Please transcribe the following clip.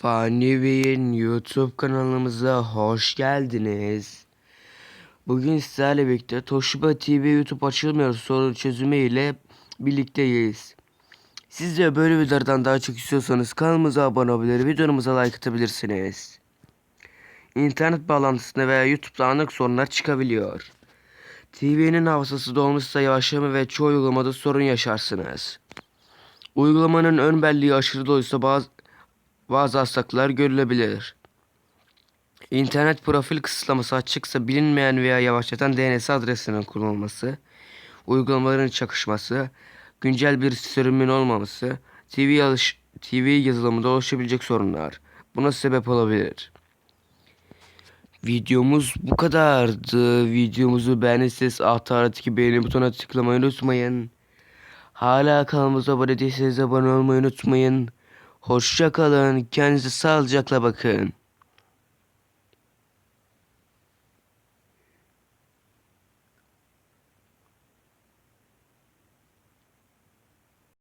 Fani YouTube kanalımıza hoş geldiniz. Bugün sizlerle birlikte Toshiba TV YouTube açılmıyor soru çözümü ile birlikteyiz. Siz de böyle videolardan daha çok istiyorsanız kanalımıza abone olabilir, videomuza like atabilirsiniz. İnternet bağlantısında veya YouTube'da anlık sorunlar çıkabiliyor. TV'nin hafızası dolmuşsa yavaşlama ve çoğu uygulamada sorun yaşarsınız. Uygulamanın ön belleği aşırı doluysa bazı bazı aksaklıklar görülebilir. İnternet profil kısıtlaması açıksa bilinmeyen veya yavaşlatan DNS adresinin kullanılması, uygulamaların çakışması, güncel bir sürümün olmaması, TV, alış TV yazılımında oluşabilecek sorunlar buna sebep olabilir. Videomuz bu kadardı. Videomuzu beğenirseniz alt taraftaki beğeni butonuna tıklamayı unutmayın. Hala kanalımıza abone değilseniz abone olmayı unutmayın. Hoşça kalın. Kendinize sağlıcakla bakın.